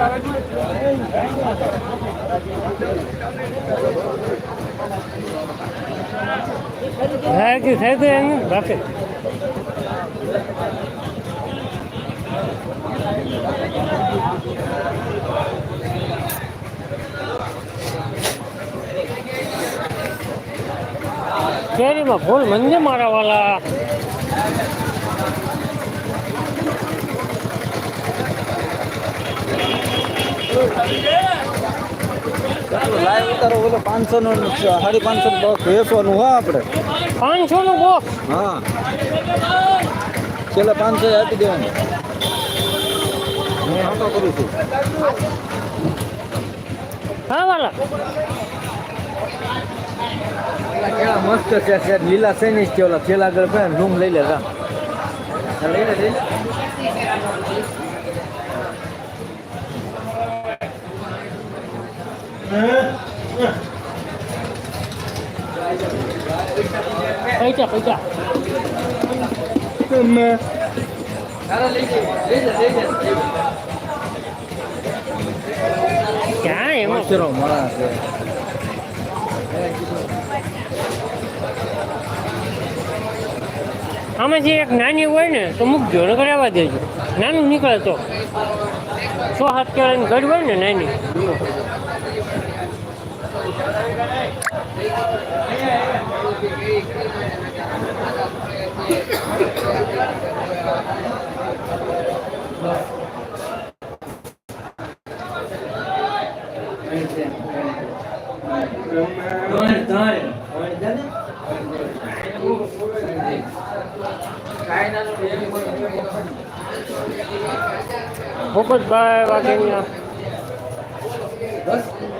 હે કે થઈ ગયું એનું બાકી કેરીમાં ફૂલ મંદિર મારા વાલા ઉતારો ઓલો પાંચસો નો સાડી પાંચસો બોક્સ વેચવાનું હા આપણે. પાંચસો નું બોક્સ હા. છેલ્લા પાંચસો આપી દેવાનું. હું આટો કરું છું. હા વાલા. કેળા મસ્ત છે છે લીલા સૈનિક છે ઓલા છેલ્લા આગળ રૂમ. લઈ લે રા લઈ લે. પૈસા પૈસા. ક્યાં એમાં? મળા છે. આમાં જે એક નાની હોય ને તો મૂકજો નકર આવવા દેજો. નાનું નીકળે તો. સો હાથ કેળાની ગઢ હોય ને નાની. ભૂપતભાઈ વાઘેનિયા હાલો ને બધા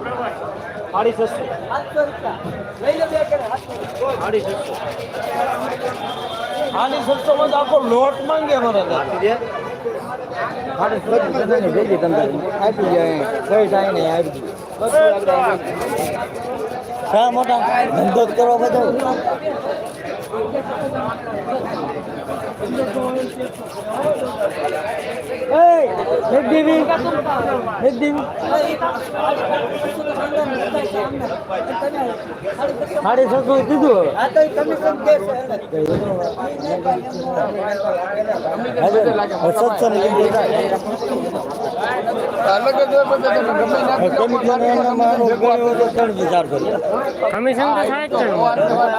સાડી છસો સાડી છસો સાડી છસો માં આખો લોટ માંગે મારે સાડી ભેગી તમને આપી જાય કઈ થાય ને આપી શા મોટા? ધંધો જ કરો બધો. એક દેવી એક દેવી સાડી છસો કીધું. સત્સંગ અલગ જ હોય બધા તમે ગમે ના કમિશન તો થાય જ છે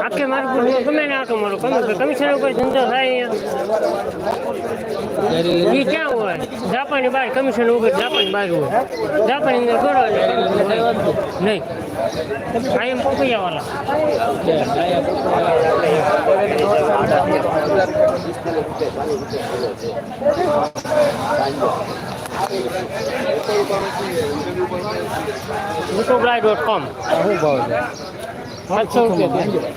આખે મારું ગમે ને આખો મારું. કમિશન કમિશન ઉપર ધંધો થાય એ ક્યાં હોય? જાપાની બહાર કમિશન વગર જાપાની બહાર હોય. જાપાની અંદર કરો નહીં. આઈ એમ પપૈયા યુટ્યુબલાઈ ડોટ કોમ શું ભાવ છે સાતસો રૂપિયા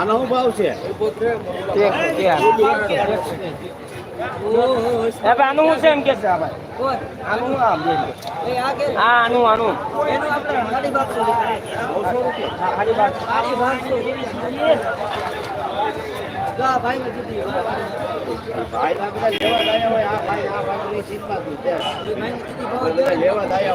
એને ભાવ યુવાની આપો આનો છે આનું એમ કે છે આનું આમ હા આનું આનું. ભાઈ લેવા આ ભાઈ આ ભાઈ લેવા ગયા